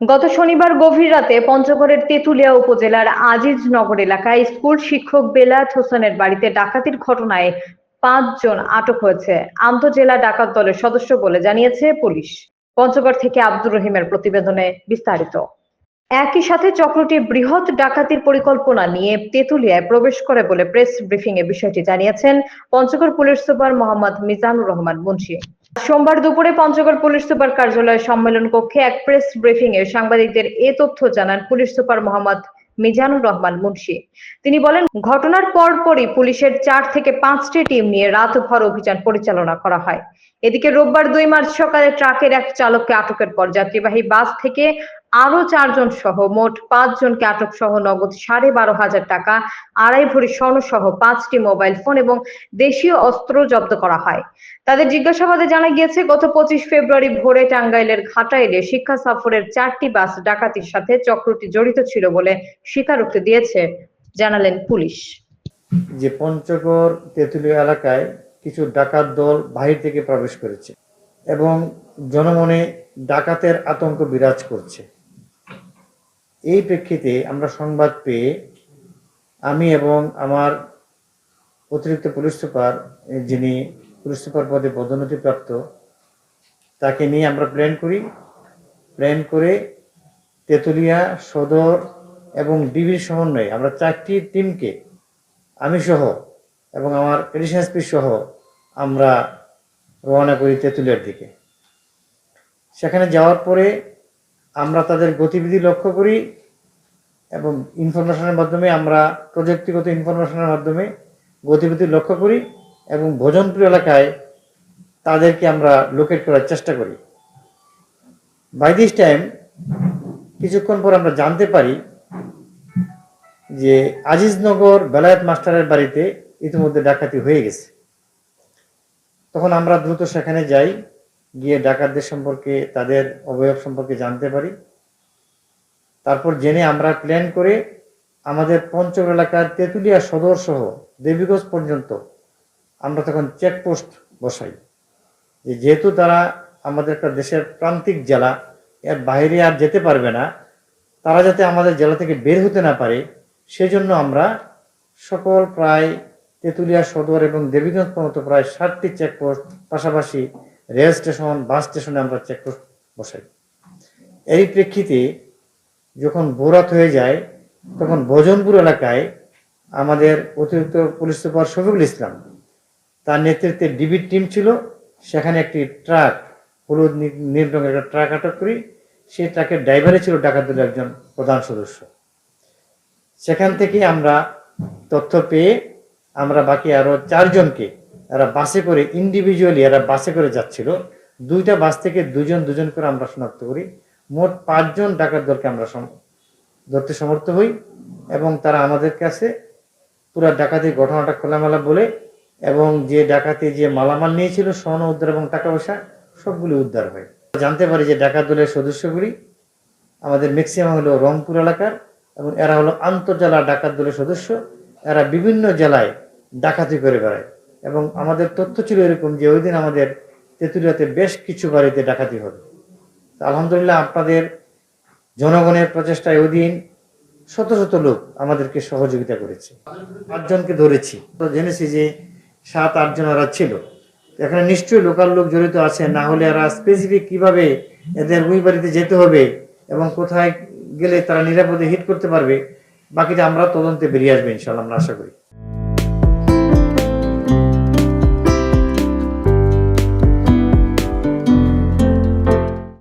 গত শনিবার গভীর রাতে পঞ্চগড়ের তেঁতুলিয়া উপজেলার আজিজনগর এলাকায় স্কুল শিক্ষক বেলায়েত হোসেনের বাড়িতে ডাকাতির ঘটনায় পাঁচজন আটক হয়েছে। আন্তজেলা ডাকাত দলের সদস্য বলে জানিয়েছে পুলিশ। পঞ্চগড় থেকে আব্দুর রহিমের প্রতিবেদনে বিস্তারিত। একই সাথে চক্রটি বৃহৎ ডাকাতির পরিকল্পনা নিয়ে তেঁতুলিয়ায় প্রবেশ করে বলে প্রেস ব্রিফিং এ বিষয়টি জানিয়েছেন পঞ্চগড় পুলিশ সুপার মোহাম্মদ মিজানুর রহমান মুন্সি। সোমবার দুপুরে পঞ্চগড় পুলিশ সুপার কার্যালয় সম্মেলন কক্ষে এক প্রেস ব্রিফিং এ সাংবাদিকদের এ তথ্য জানান পুলিশ সুপার মোহাম্মদ মিজানুর রহমান মুন্সি। তিনি বলেন, ঘটনার পরপরই পুলিশের চার থেকে পাঁচটি টিম নিয়ে রাতভর অভিযান পরিচালনা করা হয়। এদিকে রোববার দুই মার্চ সকালে ট্রাকের এক চালককে আটকের পর যাত্রীবাহী বাস থেকে আরও চারজন সহ মোট পাঁচ জনকে আটক সহ নগদ সাড়ে বারো হাজার টাকা, আড়াই ভরি স্বর্ণ সহ পাঁচটি মোবাইল ফোন এবং দেশীয় অস্ত্র জব্দ করা হয়। তাদের জিজ্ঞাসাবাদে জানা গিয়েছে, গত পঁচিশ ফেব্রুয়ারি ভোরে টাঙ্গাইলের ঘাটাইলে শিক্ষা সফরের চারটি বাস ডাকাতির সাথে চক্রটি জড়িত ছিল বলে স্বীকারোক্তি দিয়েছে, জানালেন পুলিশ। যে পঞ্চগড় তেঁতুলিয়া এলাকায় কিছু ডাকাত দল বাহির থেকে প্রবেশ করেছে এবং জনমনে ডাকাতের আতঙ্ক বিরাজ করছে। এই প্রেক্ষিতে আমরা সংবাদ পেয়ে আমি এবং আমার অতিরিক্ত পুলিশ সুপার, যিনি পুলিশ সুপার পদে পদোন্নতিপ্রাপ্ত, তাকে নিয়ে আমরা প্ল্যান করি। প্ল্যান করে তেঁতুলিয়া সদর এবং ডিবির সমন্বয়ে আমরা চারটি টিমকে, আমি সহ এবং আমার এডিশন এসপি সহ আমরা রওনা করি তেঁতুলিয়ার দিকে। সেখানে যাওয়ার পরে আমরা তাদের গতিবিধি লক্ষ্য করি এবং ইনফরমেশনের মাধ্যমে আমরা প্রযুক্তিগত ইনফরমেশনের মাধ্যমে গতিবিধি লক্ষ্য করি এবং ভোজনপুর এলাকায় তাদেরকে আমরা লোকেট করার চেষ্টা করি। বাই দিস টাইম কিছুক্ষণ পর আমরা জানতে পারি যে আজিজনগর বেলায়েত মাস্টারের বাড়িতে ইতিমধ্যে ডাকাতি হয়ে গেছে। তখন আমরা দ্রুত সেখানে যাই। গিয়ে ডাকাতদের সম্পর্কে, তাদের অবয়ব সম্পর্কে জানতে পারি। তারপর জেনে আমরা প্ল্যান করে আমাদের পঞ্চগড় এলাকার তেঁতুলিয়া সদর সহ দেবীগঞ্জ পর্যন্ত আমরা তখন চেকপোস্ট বসাই। যেহেতু তারা আমাদের একটা দেশের প্রান্তিক জেলা, এর বাইরে আর যেতে পারবে না, তারা যাতে আমাদের জেলা থেকে বের হতে না পারে, সেজন্য আমরা সকল প্রায় তেঁতুলিয়া সদর এবং দেবীগঞ্জ পর্যন্ত প্রায় ষাটটি চেকপোস্ট পাশাপাশি রেল স্টেশন, বাস স্টেশনে আমরা চেক চেকপোস্ট বসাই। এই প্রেক্ষিতে যখন বোরাত হয়ে যায়, তখন ভোজনপুর এলাকায় আমাদের অতিরিক্ত পুলিশ সুপার শফিকুল ইসলাম, তার নেতৃত্বে ডিবির টিম ছিল। সেখানে একটি ট্রাক, হলুদ নীল রঙের একটা ট্রাক আটক করি। সেই ট্রাকের ড্রাইভারে ছিল ডাকাত দলের একজন প্রধান সদস্য। সেখান থেকে আমরা তথ্য পেয়ে আমরা বাকি আরও চারজনকে এরা বাসে করে ইন্ডিভিজুয়ালি এরা বাসে করে যাচ্ছিল। দুইটা বাস থেকে দুজন দুজন করে আমরা শনাক্ত করি। মোট পাঁচজন ডাকাত দলকে আমরা ধরতে সমর্থ হই এবং তারা আমাদের কাছে পুরা ডাকাতির ঘটনাটা খোলামেলা বলে এবং যে ডাকাতি যে মালামাল নিয়েছিল, স্বর্ণ উদ্ধার এবং টাকা পয়সা, সবগুলি উদ্ধার হয়। জানতে পারি যে ডাকাত দলের সদস্যগুলি আমাদের ম্যাক্সিমাম হলো রংপুর এলাকার এবং এরা হলো আন্তর্জেলা ডাকাত দলের সদস্য। এরা বিভিন্ন জেলায় ডাকাতি করে বেড়ায়। এবং আমাদের তথ্য ছিল এরকম যে ওই দিন আমাদের তেঁতুলিয়াতে বেশ কিছু বাড়িতে ডাকাতি হবে আলহামদুলিল্লাহ আপনাদের জনগণের প্রচেষ্টায় ওই দিন শত শত লোক আমাদেরকে সহযোগিতা করেছে। পাঁচজনকে ধরেছি। তো জেনেছি যে সাত আটজন ওরা ছিল। এখানে নিশ্চয়ই লোকাল লোক জড়িত আছে, না হলে এরা স্পেসিফিক কীভাবে এদের ওই বাড়িতে যেতে হবে এবং কোথায় গেলে তারা নিরাপদে হিট করতে পারবে, বাকিটা আমরা তদন্তে বেরিয়ে আসবে ইনশাল্লাহ আমরা আশা করি।